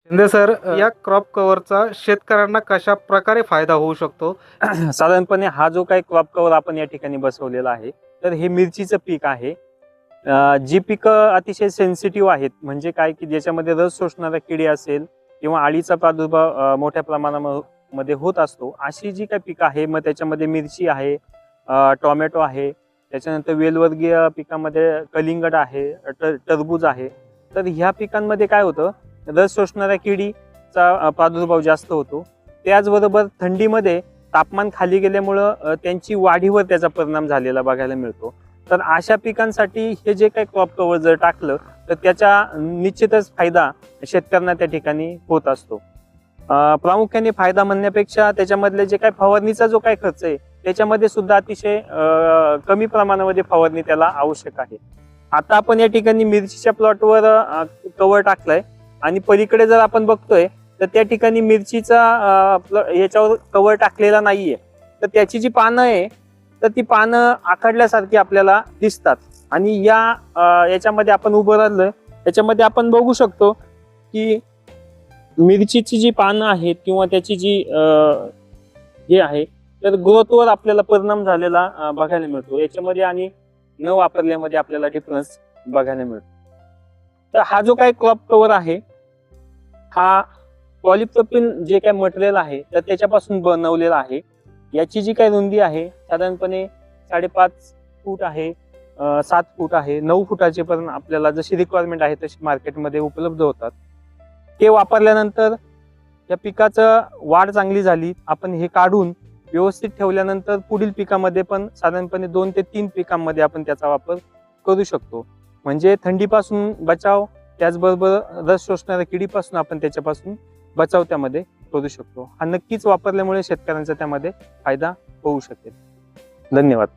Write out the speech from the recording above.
Shinde sir या crop कव्हरचा शेतकऱ्यांना कशा प्रकारे फायदा होऊ शकतो? साधारणपणे हा जो काही क्रॉप कव्हर आपण या ठिकाणी बसवलेला आहे तर हे मिरचीचं पीक आहे. जी पिकं अतिशय सेन्सिटिव्ह आहेत म्हणजे काय की ज्याच्यामध्ये रस शोषणारा किडी असेल किंवा आळीचा प्रादुर्भाव मोठ्या प्रमाणामध्ये होत असतो अशी जी काही पिकं आहे मग त्याच्यामध्ये मिरची आहे टोमॅटो आहे त्याच्यानंतर वेलवर्गीय पिकामध्ये कलिंगड आहे टर- टरबूज आहे तर ह्या पिकांमध्ये काय होतं रस शोषणाऱ्या किडीचा प्रादुर्भाव जास्त होतो. त्याचबरोबर थंडीमध्ये तापमान खाली गेल्यामुळं त्यांची वाढीवर त्याचा परिणाम झालेला बघायला मिळतो. तर अशा पिकांसाठी हे जे काही क्रॉप कव्हर जर टाकलं तर त्याचा निश्चितच फायदा शेतकऱ्यांना त्या ठिकाणी होत असतो. प्रामुख्याने फायदा म्हणण्यापेक्षा त्याच्यामधले जे काही फवारणीचा जो काही खर्च आहे त्याच्यामध्ये सुद्धा अतिशय कमी प्रमाणामध्ये फवारणी त्याला आवश्यक आहे. आता आपण या ठिकाणी मिरचीच्या प्लॉटवर कव्हर टाकलंय. आणि पलीकडे जर आपण बघतोय तर त्या ठिकाणी मिरचीचा आपलं याच्यावर कवर टाकलेला नाहीये. तर त्याची जी पानं आहे तर ती पानं आखडल्यासारखी आपल्याला दिसतात. आणि या याच्यामध्ये आपण उभं राहिलं त्याच्यामध्ये आपण बघू शकतो की मिरचीची जी पानं आहेत किंवा त्याची जी हे आहे तर ग्रोथवर आपल्याला परिणाम झालेला बघायला मिळतो. याच्यामध्ये आणि न वापरल्यामध्ये आपल्याला डिफरन्स बघायला मिळतो. तर हा जो काही क्रॉप कव्हर आहे हा पॉलिप्रोपिन जे काय मटेरियल आहे तर त्याच्यापासून बनवलेला आहे. याची जी काही रुंदी आहे साधारणपणे साडेपाच फूट आहे सात फूट आहे नऊ फुटाचे पण आपल्याला जशी रिक्वायरमेंट आहे तशी मार्केटमध्ये उपलब्ध होतात. ते वापरल्यानंतर या पिकाचं वाढ चांगली झाली. आपण हे काढून व्यवस्थित ठेवल्यानंतर पुढील पिकामध्ये पण साधारणपणे दोन ते तीन पिकांमध्ये आपण त्याचा वापर करू शकतो. म्हणजे थंडीपासून बचाव त्याचबरोबर रस शोषणाऱ्या किडीपासून आपण त्याच्यापासून बचाव त्यामध्ये करू शकतो. हा नक्कीच वापरल्यामुळे शेतकऱ्यांचा त्यामध्ये फायदा होऊ शकेल. धन्यवाद.